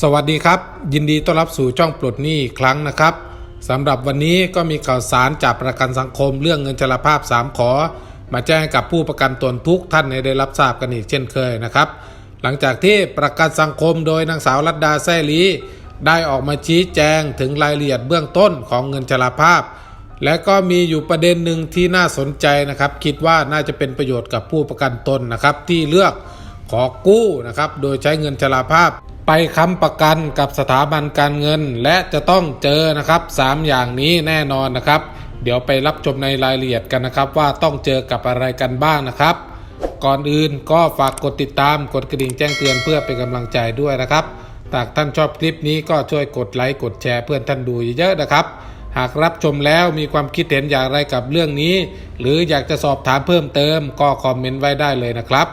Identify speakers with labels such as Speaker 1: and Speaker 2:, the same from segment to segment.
Speaker 1: สวัสดีครับ ยินดีต้อนรับสู่ช่องปลดหนี้อีกครั้งนะครับสำหรับวันนี้ก็มีข่าวสารจากประกันสังคมเรื่องเงินชราภาพ 3 ขอ มาแจ้งกับผู้ประกันตนทุกท่านให้ได้รับทราบกันอีกเช่นเคยนะครับ หลังจากที่ประกันสังคมโดยนางสาวรัตดาแซ่ลีได้ออกมาชี้แจงถึงรายละเอียดเบื้องต้นของเงินชราภาพ และก็มีอยู่ประเด็นหนึ่งที่น่าสนใจนะครับ คิดว่าน่าจะเป็นประโยชน์กับผู้ประกันตนนะครับที่เลือกขอกู้นะครับโดยใช้เงินชราภาพ ไปค้ำประกันกับสถาบันการเงินและจะต้องเจอนะครับสามอย่างนี้แน่นอนนะครับ เดี๋ยวไปรับชมในรายละเอียดกันนะครับ ว่าต้องเจอกับอะไรกันบ้างนะครับ ก่อนอื่นก็ฝากกดติดตามกดกระดิ่งแจ้งเตือนเพื่อเป็นกำลังใจด้วยนะครับหากท่านชอบคลิปนี้ก็ช่วยกดไลค์กดแชร์เพื่อนท่านดูเยอะๆนะครับ หากรับชมแล้วมีความคิดเห็นอย่างไรกับเรื่องนี้ หรืออยากจะสอบถามเพิ่มเติมก็คอมเมนต์ไว้ได้เลยนะครับ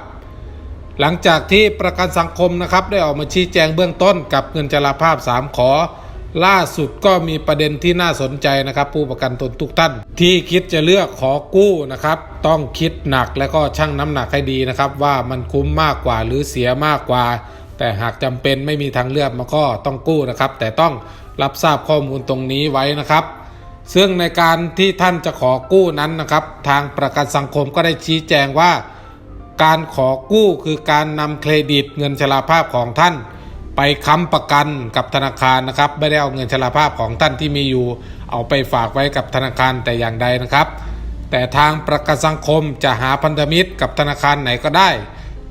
Speaker 1: หลังจากที่ประกันสังคมนะครับได้ออกมาชี้แจงเบื้องต้นกับเงินจราภาพ 3 ขอ ล่าสุดก็มีประเด็นที่น่าสนใจนะครับ ผู้ประกันตนทุกท่าน ที่คิดจะเลือกขอกู้นะครับ ต้องคิดหนักและก็ชั่งน้ำหนักให้ดีนะครับ ว่ามันคุ้มมากกว่าหรือเสียมากกว่า แต่หากจำเป็นไม่มีทางเลือกมันก็ต้องกู้นะครับ แต่ต้องรับทราบข้อมูลตรงนี้ไว้นะครับซึ่งในการที่ท่านจะขอกู้นั้นนะครับ ทางประกันสังคมก็ได้ชี้แจงว่า การขอกู้คือการนำเครดิตเงินชราภาพของท่าน ไปค้ำประกันกับธนาคารนะครับไม่ได้เอาเงินชราภาพของท่านที่มีอยู่ เอาไปฝากไว้กับธนาคารแต่อย่างใดนะครับ แต่ทางประกันสังคมจะหาพันธมิตรกับธนาคารไหนก็ได้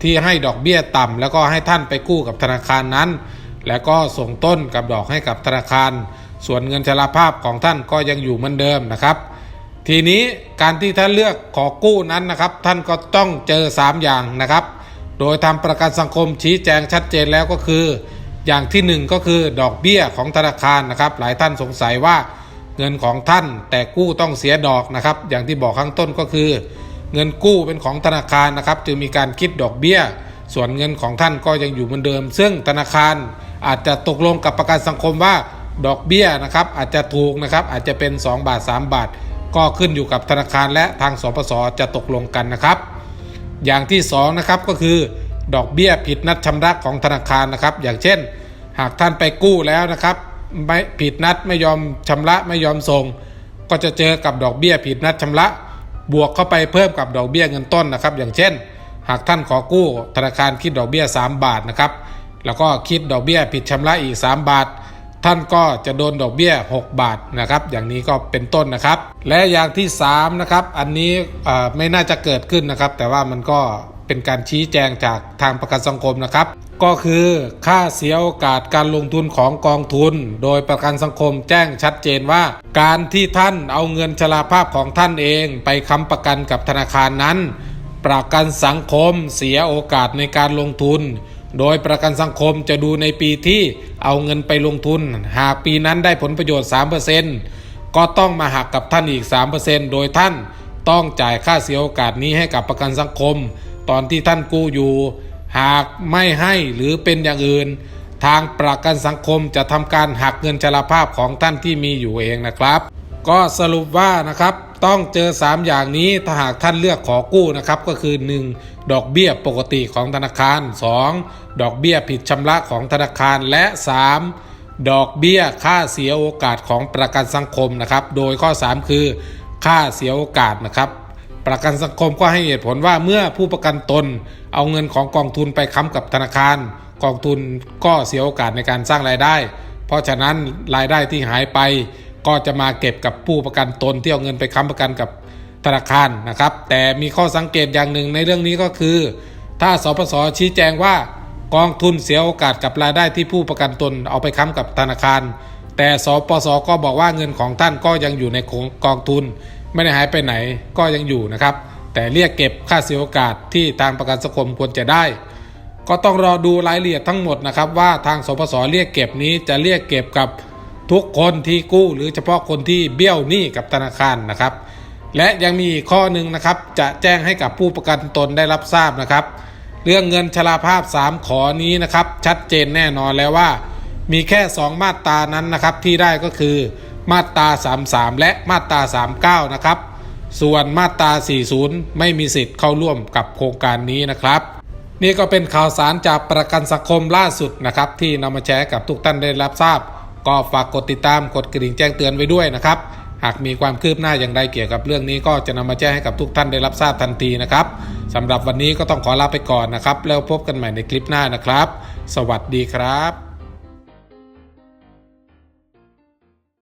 Speaker 1: ที่ให้ดอกเบี้ยต่ำแล้วก็ให้ท่านไปกู้กับธนาคารนั้น แล้วก็ส่งต้นกับดอกให้กับธนาคาร ส่วนเงินชราภาพของท่านก็ยังอยู่เหมือนเดิมนะครับ ทีนี้การที่ท่านเลือกขอกู้นั้นนะครับ ท่านก็ต้องเจอ 3 อย่างนะครับ โดยทำประกันสังคมชี้แจงชัดเจนแล้วก็คือ อย่างที่ 1 ก็คือดอกเบี้ยของธนาคารนะครับ หลายท่านสงสัยว่าเงินของท่านแต่กู้ต้องเสียดอกนะครับ อย่างที่บอกข้างต้นก็คือ เงินกู้เป็นของธนาคารนะครับ จึงมีการคิดดอกเบี้ย ส่วนเงินของท่านก็ยังอยู่เหมือนเดิม ซึ่งธนาคารอาจจะตกลงกับประกันสังคมว่าดอกเบี้ยนะครับอาจจะถูกนะครับอาจจะเป็น 2 บาท 3 บาท ก็ขึ้นอยู่กับธนาคารและทางสปสจะตกลงกันนะครับ อย่างที่2นะครับก็คือ ดอกเบี้ยผิดนัดชำระของธนาคารนะครับ อย่างเช่น หากท่านไปกู้แล้วนะครับไม่ผิดนัดไม่ยอมชำระไม่ยอมส่ง ก็จะเจอกับดอกเบี้ยผิดนัดชำระ บวกเข้าไปเพิ่มกับดอกเบี้ยเงินต้นนะครับ อย่างเช่น หากท่านขอกู้ธนาคารคิดดอกเบี้ย 3 บาทนะครับแล้วก็คิดดอกเบี้ยผิดชำระอีก 3 บาท ท่านก็จะโดนดอกเบี้ย 6 บาทนะครับ อย่างนี้ก็เป็นต้นนะครับ และอย่างที่3นะครับ อันนี้ไม่น่าจะเกิดขึ้นนะครับ แต่ว่ามันก็เป็นการชี้แจงจากทางประกันสังคมนะครับ ก็คือค่าเสียโอกาสการลงทุนของกองทุน โดยประกันสังคมแจ้งชัดเจนว่า การที่ท่านเอาเงินชราภาพของท่านเองไปค้ำประกันกับธนาคารนั้น ประกันสังคมเสียโอกาสในการลงทุน โดยประกันสังคมจะดูในปีที่เอาเงินไปลงทุน หากปีนั้นได้ผลประโยชน์ 3%ก็ต้องมาหักกับท่านอีก 3%โดยท่านต้องจ่ายค่าเสียโอกาสนี้ให้กับประกันสังคม ตอนที่ท่านกู้อยู่ หากไม่ให้หรือเป็นอย่างอื่น ทางประกันสังคมจะทำการหักเงินชราภาพของท่านที่มีอยู่เองนะครับ ก็สรุปว่านะครับ ต้องเจอ 3 อย่างนี้ถ้าหากท่านเลือกขอกู้นะครับก็คือ 1. ดอกเบี้ยปกติของธนาคาร 2. ดอกเบี้ยผิดชำระของธนาคารและ 3. ดอกเบี้ยค่าเสียโอกาสของประกันสังคมนะครับ โดยข้อ 3 คือ ค่าเสียโอกาสนะครับประกันสังคมก็ให้เหตุผลว่าเมื่อผู้ประกันตน เอาเงินของกองทุนไปค้ำกับธนาคาร กองทุนก็เสียโอกาสในการสร้างรายได้ เพราะฉะนั้นรายได้ที่หายไป ก็จะมาเก็บกับผู้ประกันตนที่เอาเงินไปค้ำประกันกับธนาคารนะครับ แต่มีข้อสังเกตอย่างหนึ่งในเรื่องนี้ก็คือ ถ้าสปสชี้แจงว่ากองทุนเสียโอกาสกับรายได้ที่ผู้ประกันตนเอาไปค้ำกับธนาคาร แต่สปสก็บอกว่าเงินของท่านก็ยังอยู่ในของกองทุน ไม่ได้หายไปไหนก็ยังอยู่นะครับ แต่เรียกเก็บค่าเสียโอกาสที่ทางประกันสังคมควรจะได้ ก็ต้องรอดูรายละเอียดทั้งหมดนะครับว่าทางสปสเรียกเก็บนี้จะเรียกเก็บกับ ทุกคนที่กู้หรือเฉพาะคนที่เบี้ยวหนี้กับธนาคารนะครับ และยังมีข้อหนึ่งนะครับจะแจ้งให้กับผู้ประกันตนได้รับทราบนะครับ เรื่องเงินชราภาพ 3 ขอนี้นะครับ ชัดเจนแน่นอนแล้วว่า มีแค่ 2 มาตรานั้นนะครับที่ได้ก็คือมาตรา 33 และมาตรา 39 นะครับ ส่วนมาตรา 40 ไม่มีสิทธิ์เข้าร่วมกับโครงการนี้นะครับ นี่ก็เป็นข่าวสารจากประกันสังคมล่าสุดนะครับ ที่นำมาแชร์กับทุกท่านได้รับทราบ ก็ฝากกดติดตามกดกระดิ่งแจ้งเตือนไว้ด้วยนะครับ หากมีความคืบหน้าอย่างใดเกี่ยวกับเรื่องนี้ก็จะนำมาแจ้งให้กับทุกท่านได้รับทราบทันทีนะครับสำหรับวันนี้ก็ต้องขอลาไปก่อนนะครับ แล้วพบกันใหม่ในคลิปหน้านะครับ สวัสดีครับ